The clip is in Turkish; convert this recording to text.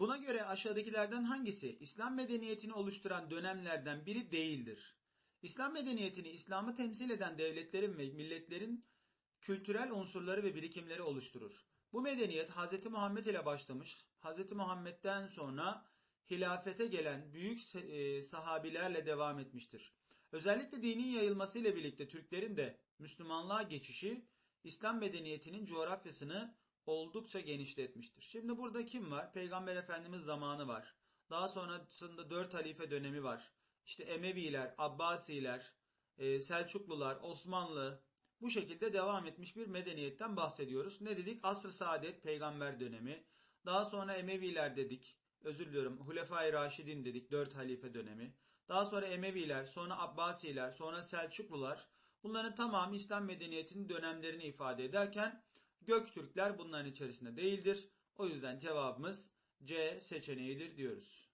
Buna göre aşağıdakilerden hangisi İslam medeniyetini oluşturan dönemlerden biri değildir? İslam medeniyetini İslam'ı temsil eden devletlerin ve milletlerin kültürel unsurları ve birikimleri oluşturur. Bu medeniyet Hz. Muhammed ile başlamış, Hz. Muhammed'den sonra hilafete gelen büyük e, sahabilerle devam etmiştir. Özellikle dinin yayılması ile birlikte Türklerin de Müslümanlığa geçişi İslam medeniyetinin coğrafyasını oldukça genişletmiştir. Şimdi burada kim var? Peygamber Efendimiz zamanı var. Daha sonrasında dört halife dönemi var. İşte Emeviler, Abbasiler, e, Selçuklular, Osmanlı bu şekilde devam etmiş bir medeniyetten bahsediyoruz. Ne dedik? Asr-ı Saadet peygamber dönemi. Daha sonra Emeviler dedik. Özür diliyorum. Hulefai Raşidin dedik. Dört halife dönemi. Daha sonra Emeviler, sonra Abbasiler, sonra Selçuklular. Bunların tamamı İslam medeniyetinin dönemlerini ifade ederken Göktürkler bunların içerisinde değildir. O yüzden cevabımız C seçeneğidir diyoruz.